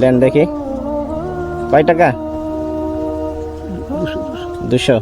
Lane দেখি। কয় টাকা? দুশো।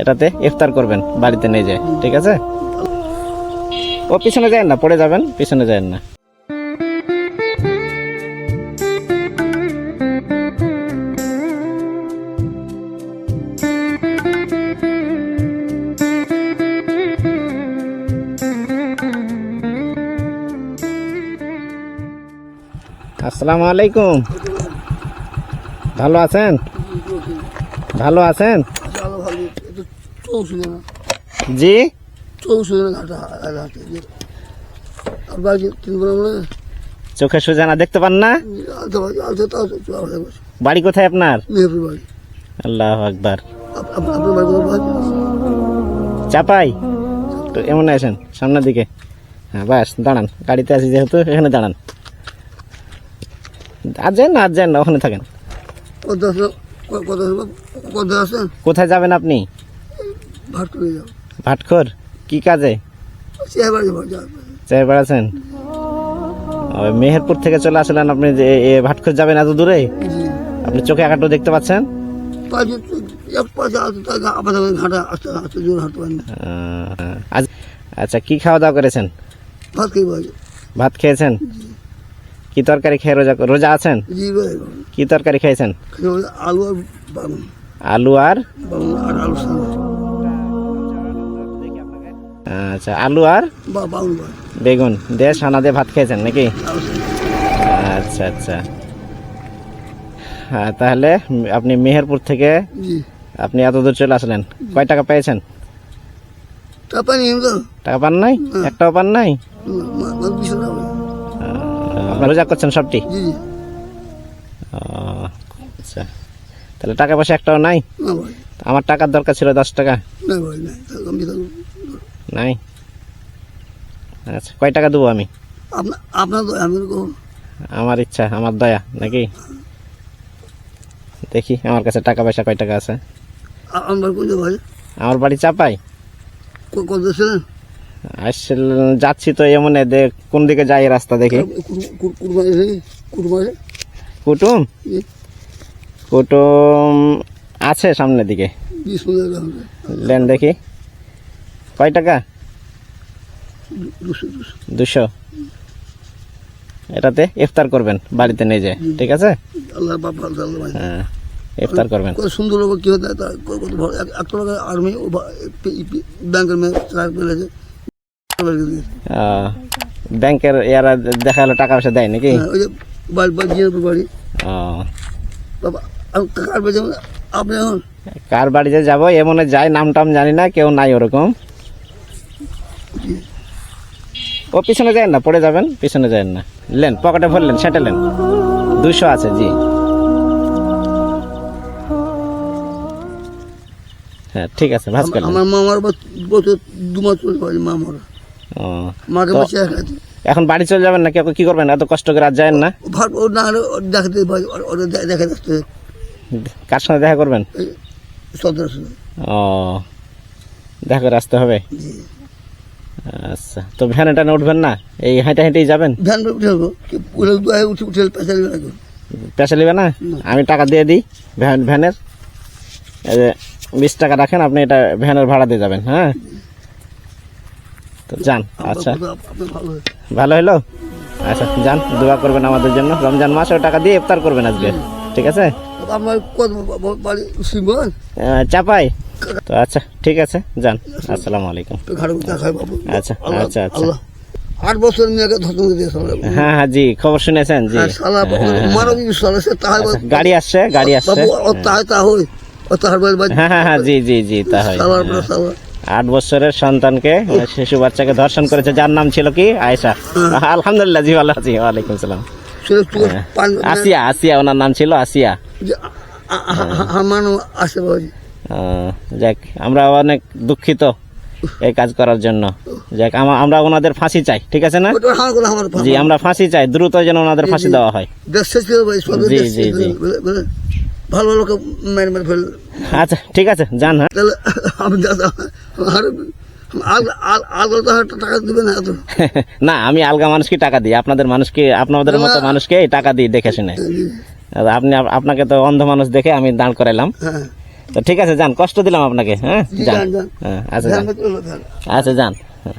এটাতে ইফতার করবেন বাড়িতে নিয়ে যায় ঠিক আছে? ও পিছনে যায় না, পড়ে যাবেন, পিছনে যায় না। আসসালামু আলাইকুম। ভালো আছেন? ভালো আছেন? না জি? না চোখে সুজানা দেখতে পান না? বাড়ি কোথায় আপনার? আল্লাহ আকবার। চাপাই? তো এমন আছেন সামনের দিকে। হ্যাঁ বাস, দাঁড়ান, গাড়িতে আছি যেহেতু, এখানে দাঁড়ান। আর যান না আর যান না ওখানে থাকেন। কোথায় যাবেন আপনি? ভাটখর? কি কাজে? চাই বেড়াচ্ছেন মেহেরপুর থেকে চলে আসলেন আপনি যে ভাটখর যাবেন এত দূরে? আপনি চোখে একাটো দেখতে পাচ্ছেন? আচ্ছা কি খাওয়া দাওয়া করেছেন? ভাত খেয়েছেন? কি তরকারি খেয়ে রোজা রোজা আছেন কি তরকারি খেয়েছেন আলু আর আলু আর আচ্ছা আলু আর বাগুন দিয়ে সানা দিয়ে ভাত খেয়েছেন নাকি আচ্ছা আচ্ছা হ্যাঁ তাহলে আপনি মেহেরপুর থেকে আপনি এত দূর চলে আসলেন কয় টাকা পেয়েছেন টাকা টাকা পান নাই একটাও পান নাই রোজা করছেন সবটি? আচ্ছা। তাহলে টাকা পয়সা একটাও নাই? আমার টাকার দরকার ছিল দশ টাকা। নাই। আচ্ছা কয় টাকা দেবো আমি? আপনার আমার ইচ্ছা আমার দয়া নাকি? দেখি আমার কাছে টাকা পয়সা কয় টাকা আছে? আমার বাড়ি চাপাই। কত ছিলেন আসল যাচ্ছি তো এমন দেখ কোন দিকে যাই রাস্তা দেখি কুটুম কুটুম আছে সামনের দিকে লেন দেখি কয় টাকা দুশো এটাতে ইফতার করবেন বাড়িতে নিয়ে যায় ঠিক আছে হ্যাঁ ইফতার করবেন কত সুন্দর লোক কি হতে আর্মি ব্যাংকের মেয়ে ব্যাংকের এরা দেখা হলো টাকা পয়সা দেয় নাকি ওই যে বাড়ি বাড়ি জিয়ারপুর বাড়ি। ও। বাবা আমি কার বাড়িতে যাব? এমনে যাই নাম টাম জানি না কেউ নাই ওরকম। ও পিছনে যায় না পড়ে যাবেন পিছনে যায় না। লেন পকেটে ভরলেন সেটা লেন। দুশো আছে জি। হ্যাঁ ঠিক আছে ভাজ করলেন। আমার মামার বছর দু মাস চলে পারে মামার। মাকে বসে একাতে এখন বাড়ি চলে যাবেন না কেউ কি করবেন? এত কষ্ট করে আর যায় না? দেখাতে দেখে কার সঙ্গে দেখা করবেন? ও দেখা করে আসতে হবে? আচ্ছা তো ভ্যানে টানে উঠবেন না? এই হেঁটে হেঁটেই যাবেন? ধ্যান উঠে উঠে উঠে পেঁচা পেশা নেবে না? আমি টাকা দিয়ে দিই ভ্যান ভ্যানের। বিশ টাকা রাখেন আপনি এটা ভ্যানের ভাড়া দিয়ে যাবেন হ্যাঁ? তো যান আচ্ছা। ভালো হলো আচ্ছা যান দোয়া করবেন আমাদের জন্য। রমজান মাসে টাকা দিয়ে ইফতার করবেন আজকে ঠিক আছে? চাপাই। তো আচ্ছা ঠিক আছে যান আসসালামু আলাইকুম। বাবু। আচ্ছা, আচ্ছা, আচ্ছা। আট বছর মেয়েকে ধর্ম দিয়েছে হ্যাঁ হ্যাঁ জি খবর শুনেছেন জি। আচ্ছা, গাড়ি আসছে গাড়ি আসছে। হ্যাঁ হ্যাঁ হ্যাঁ জি জি জি তা হয়। আট বছরের সন্তানকে শিশু বাচ্চাকে ধর্ষণ করেছে। যার নাম ছিল কি? আয়েশা। আলহামদুলিল্লাহ জি ভালো আছি। ওয়ালাইকুম সালাম। পান আসিয়া আসিয়া ওনার নাম ছিল আসিয়া। যাক আমরা অনেক দুঃখিত এই কাজ করার জন্য। যাক আমরা ওনাদের ফাঁসি চাই ঠিক আছে না? জি আমরা ফাঁসি চাই দ্রুত যেন ওনাদের ফাঁসি দেওয়া হয়। জি, জি, জি। ভালো লোক মেরে মেরে ফেল আচ্ছা ঠিক আছে যান হ্যাঁ। তাহলে আমি দাদা আর না আমি আলগা মানুষকে টাকা দিই। আপনাদের মানুষকে আপনাদের মতো মানুষকে টাকা দিই দেখে শুনে। আপনি আপনাকে তো অন্ধ মানুষ দেখে আমি দাঁড় করাইলাম। হ্যাঁ। তো ঠিক আছে যান কষ্ট দিলাম আপনাকে হ্যাঁ? যান। হ্যাঁ আচ্ছা যান। আচ্ছা যান। হ্যাঁ।